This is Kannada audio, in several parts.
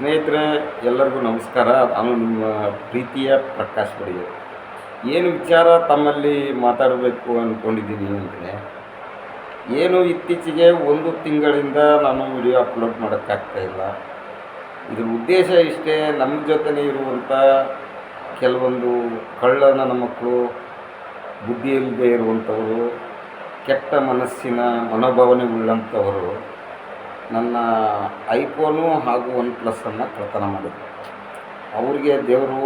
ಸ್ನೇಹಿತರೆ, ಎಲ್ಲರಿಗೂ ನಮಸ್ಕಾರ. ನಾನು ನಿಮ್ಮ ಪ್ರೀತಿಯ ಪ್ರಕಾಶ್ ಬಡಿಗೆ ಏನು ವಿಚಾರ ತಮ್ಮಲ್ಲಿ ಮಾತಾಡಬೇಕು ಅಂದ್ಕೊಂಡಿದ್ದೀನಿ ಅಂದರೆ, ಏನು ಇತ್ತೀಚೆಗೆ ಒಂದು ತಿಂಗಳಿಂದ ನಾನು ವಿಡಿಯೋ ಅಪ್ಲೋಡ್ ಮಾಡೋಕ್ಕಾಗ್ತಾ ಇಲ್ಲ. ಇದ್ರ ಉದ್ದೇಶ ಇಷ್ಟೇ, ನಮ್ಮ ಜೊತೆನೇ ಇರುವಂಥ ಕೆಲವೊಂದು ಕಳ್ಳನ ಮಕ್ಕಳು ಬುದ್ಧಿ ಇಲ್ಲದೆ ಇರುವಂಥವರು, ಕೆಟ್ಟ ಮನಸ್ಸಿನ ಮನೋಭಾವನೆ ಉಳ್ಳಂಥವರು ನನ್ನ ಐಫೋನು ಹಾಗೂ ಒನ್ ಪ್ಲಸ್ಸನ್ನು ಕಳ್ತನ ಮಾಡಿದ್ರು. ಅವ್ರಿಗೆ ದೇವರು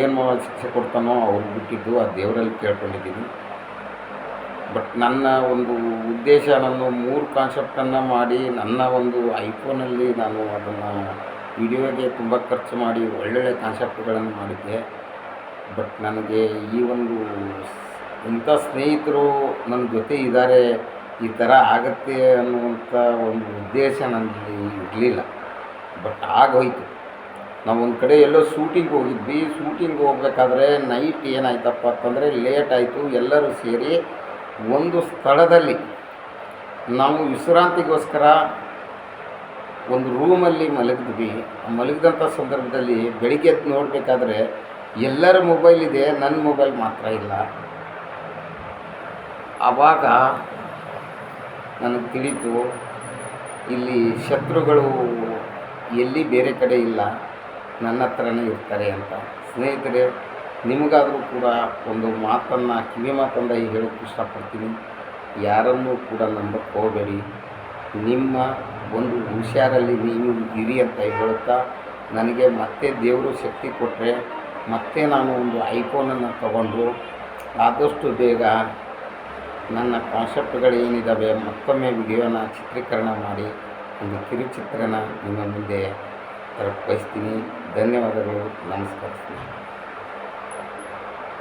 ಏನು ಶಿಕ್ಷೆ ಕೊಡ್ತಾನೋ ಅವ್ರು ಬಿಟ್ಟಿದ್ದು ಆ ದೇವರಲ್ಲಿ ಕೇಳ್ಕೊಂಡಿದ್ದೀನಿ. ಬಟ್ ನನ್ನ ಒಂದು ಉದ್ದೇಶ, ನಾನು ಮೂರು ಕಾನ್ಸೆಪ್ಟನ್ನು ಮಾಡಿ ನನ್ನ ಒಂದು ಐಫೋನಲ್ಲಿ ನಾನು ಅದನ್ನು ವಿಡಿಯೋಗೆ ತುಂಬ ಖರ್ಚು ಮಾಡಿ ಒಳ್ಳೊಳ್ಳೆ ಕಾನ್ಸೆಪ್ಟ್ಗಳನ್ನು ಮಾಡಿದ್ದೆ. ಬಟ್ ನನಗೆ ಈ ಒಂದು ಇಂಥ ಸ್ನೇಹಿತರು ನನ್ನ ಜೊತೆ ಇದ್ದಾರೆ ಈ ಥರ ಆಗತ್ತೆ ಅನ್ನುವಂಥ ಒಂದು ಉದ್ದೇಶ ನನ್ನಲ್ಲಿ ಇರಲಿಲ್ಲ. ಬಟ್ ಆಗೋಯ್ತು. ನಾವು ಒಂದು ಕಡೆ ಎಲ್ಲೋ ಶೂಟಿಂಗ್ ಹೋಗಿದ್ವಿ. ಶೂಟಿಂಗ್ ಹೋಗ್ಬೇಕಾದ್ರೆ ನೈಟ್ ಏನಾಯ್ತಪ್ಪ ಅಂತಂದರೆ ಲೇಟ್ ಆಯಿತು. ಎಲ್ಲರೂ ಸೇರಿ ಒಂದು ಸ್ಥಳದಲ್ಲಿ ನಾವು ವಿಶ್ರಾಂತಿಗೋಸ್ಕರ ಒಂದು ರೂಮಲ್ಲಿ ಮಲಗಿದ್ವಿ. ಮಲಗಿದಂಥ ಸಂದರ್ಭದಲ್ಲಿ ಬೆಳಿಗ್ಗೆ ಎದ್ದು ನೋಡಬೇಕಾದ್ರೆ ಎಲ್ಲರ ಮೊಬೈಲ್ ಇದೆ. ನನ್ನ ಮೊಬೈಲ್ ಮಾತ್ರ ಇಲ್ಲ. ಆವಾಗ ನನಗೆ ತಿಳಿತು, ಇಲ್ಲಿ ಶತ್ರುಗಳು ಎಲ್ಲಿ ಬೇರೆ ಕಡೆ ಇಲ್ಲ, ನನ್ನ ಹತ್ರನೇ ಇರ್ತಾರೆ ಅಂತ. ಸ್ನೇಹಿತರೆ, ನಿಮಗಾದರೂ ಕೂಡ ಒಂದು ಮಾತನ್ನು, ಕಿವಿ ಮಾತನ್ನು ಹೇಳೋಕ್ಕೆ ಇಷ್ಟಪಡ್ತೀನಿ. ಯಾರನ್ನೂ ಕೂಡ ನಂಬಕ್ಕೆ ನಿಮ್ಮ ಒಂದು ಹುಷಾರಲ್ಲಿ ನೀವು ಇರಿ ಅಂತ ಹೇಳುತ್ತಾ, ನನಗೆ ಮತ್ತೆ ದೇವರು ಶಕ್ತಿ ಕೊಟ್ಟರೆ ಮತ್ತೆ ನಾನು ಒಂದು ಐಫೋನನ್ನು ತಗೊಂಡು, ಆದಷ್ಟು ಬೇಗ ನನ್ನ ಕಾನ್ಸೆಪ್ಟ್ಗಳು ಏನಿದ್ದಾವೆ ಮತ್ತೊಮ್ಮೆ ವಿಡಿಯೋನ ಚಿತ್ರೀಕರಣ ಮಾಡಿ ಒಂದು ಕಿರುಚಿತ್ರನ ನಿಮ್ಮ ಮುಂದೆ ಬಯಸ್ತೀನಿ ಧನ್ಯವಾದಗಳು. ನಮಸ್ಕಾರ